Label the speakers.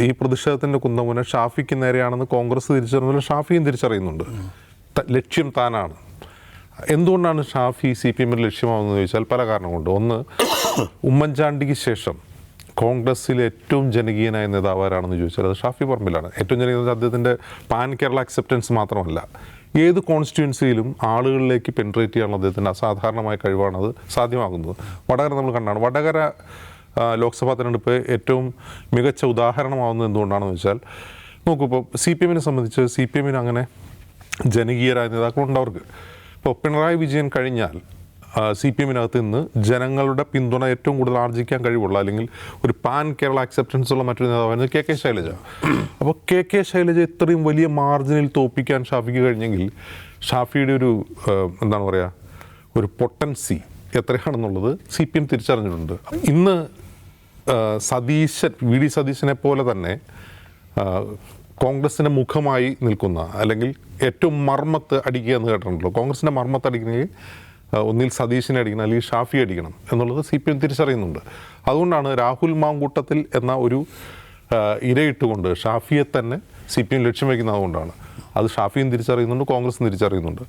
Speaker 1: ഈ പ്രതിഷേധത്തിന്റെ കുന്തമുന ഷാഫിക്ക് നേരെയാണെന്ന് കോൺഗ്രസ് തിരിച്ചറിഞ്ഞാലും ഷാഫിയും തിരിച്ചറിയുന്നുണ്ട്. ലക്ഷ്യം താനാണ്. എന്തുകൊണ്ടാണ് ഷാഫി സി പി എമ്മിൽ ലക്ഷ്യമാവുന്നത് ചോദിച്ചാൽ പല കാരണം കൊണ്ട് ഒന്ന് ഉമ്മൻചാണ്ടിക്ക് ശേഷം കോൺഗ്രസ്സിലെ ഏറ്റവും ജനകീയനായ നേതാവ് ആരാണെന്ന് ചോദിച്ചാൽ അത് ഷാഫി പറമ്പിലാണ്. ഏറ്റവും ജനകീയ അദ്ദേഹത്തിന്റെ പാൻ കേരള അക്സെപ്റ്റൻസ് മാത്രമല്ല ഏത് കോൺസ്റ്റിറ്റ്യുവൻസിയിലും ആളുകളിലേക്ക് പെൻട്രേറ്റ് ചെയ്യാനുള്ള അദ്ദേഹത്തിന്റെ അസാധാരണമായ കഴിവാണ് അത് സാധ്യമാകുന്നത്. വടകര നമ്മൾ കണ്ടാണ്. വടകര ലോക്സഭാ തെരഞ്ഞെടുപ്പ് ഏറ്റവും മികച്ച ഉദാഹരണമാവുന്നത് എന്തുകൊണ്ടാണെന്ന് വെച്ചാൽ നോക്കൂ ഇപ്പോൾ സി പി എമ്മിനെ സംബന്ധിച്ച് സി പി എമ്മിന് അങ്ങനെ ജനകീയരായ നേതാക്കളുണ്ട് അവർക്ക് ഇപ്പോൾ പിണറായി വിജയൻ കഴിഞ്ഞാൽ സി പി എമ്മിനകത്ത് നിന്ന് ജനങ്ങളുടെ പിന്തുണ ഏറ്റവും കൂടുതൽ ആർജിക്കാൻ കഴിവുള്ള അല്ലെങ്കിൽ ഒരു പാൻ കേരള അക്സെപ്റ്റൻസ് ഉള്ള മറ്റൊരു നേതാവായിരുന്നു കെ കെ ശൈലജ. അപ്പോൾ കെ കെ ശൈലജ ഇത്രയും വലിയ മാർജിനിൽ തോപ്പിക്കാൻ ഷാഫിക്ക് കഴിഞ്ഞെങ്കിൽ ഷാഫിയുടെ ഒരു എന്താണ് പറയുക ഒരു പൊട്ടൻസി എത്രയാണെന്നുള്ളത് സി പി എം തിരിച്ചറിഞ്ഞിട്ടുണ്ട്. ഇന്ന് സതീശൻ വി ഡി സതീശനെ പോലെ തന്നെ കോൺഗ്രസിന്റെ മുഖമായി നിൽക്കുന്ന അല്ലെങ്കിൽ ഏറ്റവും മർമ്മത്ത് അടിക്കുക എന്ന് കേട്ടിട്ടുണ്ടല്ലോ. കോൺഗ്രസിന്റെ മർമ്മത്ത് അടിക്കണമെങ്കിൽ ഒന്നിൽ സതീശിനെ അടിക്കണം അല്ലെങ്കിൽ ഷാഫി അടിക്കണം എന്നുള്ളത് സി പി എം തിരിച്ചറിയുന്നുണ്ട്. അതുകൊണ്ടാണ് രാഹുൽ മാങ്കൂട്ടത്തിൽ എന്ന ഒരു ഇരയിട്ടുകൊണ്ട് ഷാഫിയെ തന്നെ സി പി എം ലക്ഷ്യം വയ്ക്കുന്നത് അതുകൊണ്ടാണ്. അത് ഷാഫിയും തിരിച്ചറിയുന്നുണ്ട് കോൺഗ്രസും തിരിച്ചറിയുന്നുണ്ട്.